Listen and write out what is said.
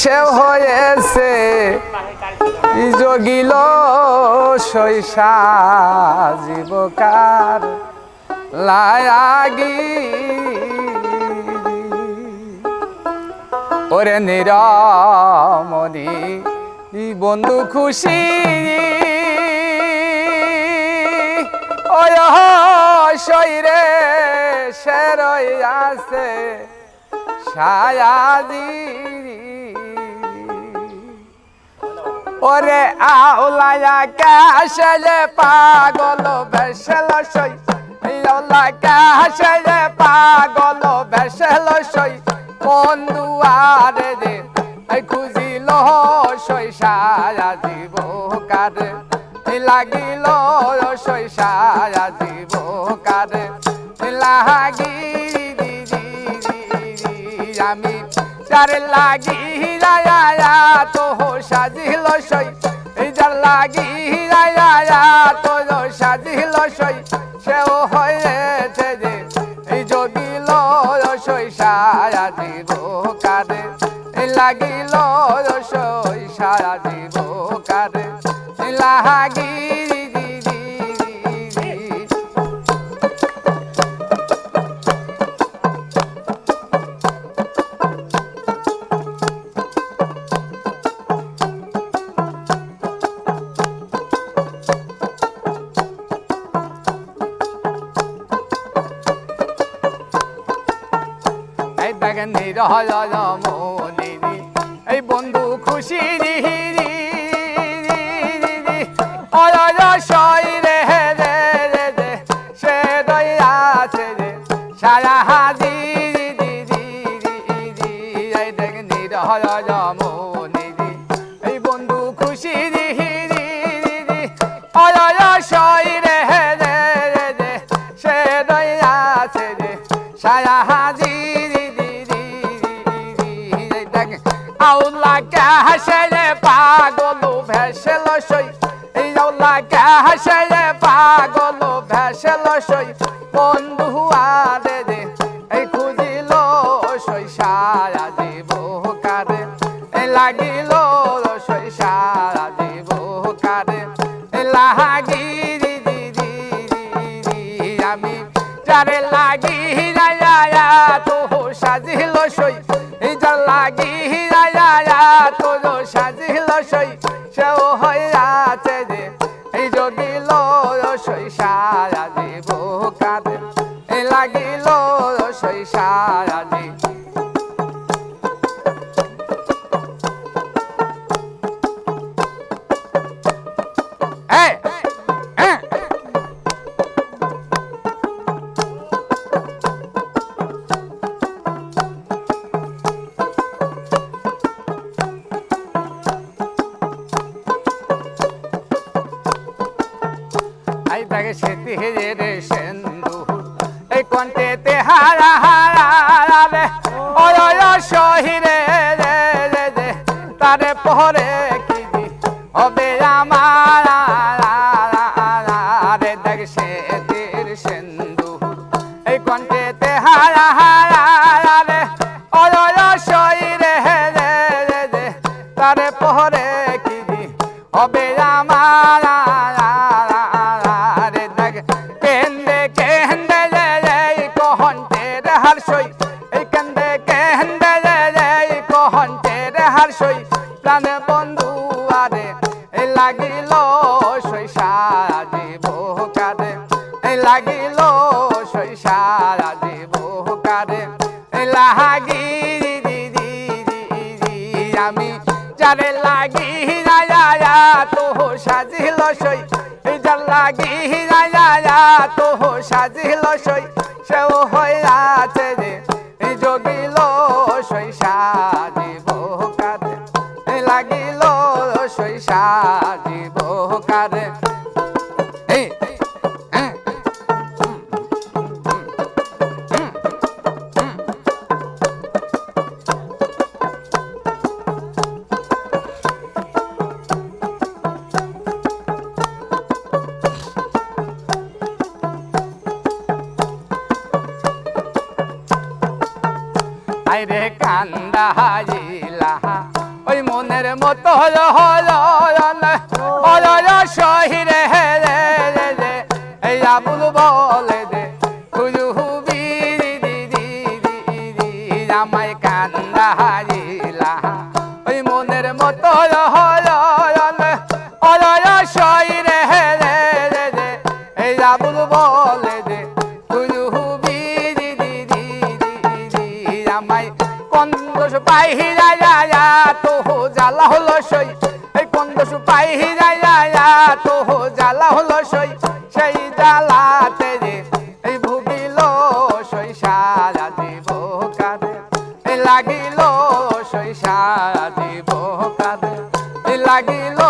সে হয়েছে। যোগিল শৈশা জীবকার লায়াগি। ওরে নিরমণি বন্ধু খুশি? শৈরে শেরই আছে ছায়াজি। ওরে আউলায়া কাশলে পাগল বেশল সই। আউলা কাশলে পাগল বেশল সই। কোন দুয়ারে রে? খুঁজিল সই সায়া দিব কারে। লাগিল সই সায়া দিব কারে। লাগি আমি যার লাগি রায়া তো সাজিল সই। যার লাগি রায়া তো সাজিল সই। সেও হয়েছে যে, এই যোগিল সই সারা দিব কারে লাগিল সই সারা দিব কারে লাগি নিরহল মনিরি এই বন্ধু খুশি রি আউলা কাহাসে পাগল ভেসেল সই। এই আউলা কাহাসে পাগল ভেসেল সই। বন্ধু আরে রে এই খুঁজিল সই সারা দিব কারে এই লাগিল সই সারা দিব কারে এই লাগি রি রি রি রি রি আমি, যারে লাগি রায়া তো সাজিল সই। সাজিল সই সেও হইয়াছে যে, এই যোগিল সই সারা দিব কাঁদে এই লাগিল সই সারা দিব তাকে সেতি হেরে রে সেন্দু এই কণ্ঠে তে হারা হারা রে ওয় ওয় সহিরে রে রে রে, তারে পরে কি হবে আমার সই প্রাণ বন্ধু আরে, এই লাগিল সই সারা দিব কারে। এই লাগিল সই সারা দিব কারে। এই লাগি রি রি রি রি রি, আমি যারে লাগি রায়া তো সাজিল সই। যার লাগি তো সাজিল সই। সেও হইয়াছে যে এই আইরে কান্দা হাজিলা ওই মনের মতো হল হল শহীরে রে রে রে আবুল বলে দে খুজু দি দি দি কান্দা হারিলা পাই হিরায়া জ্বালা হলো সই। এই কোন দশু পাই হিরায়া তোহো জ্বালা হলো সই। সেই জ্বালাতে রে এই ভুগিল সই সারা লাগিল সই সারা জীব লাগিল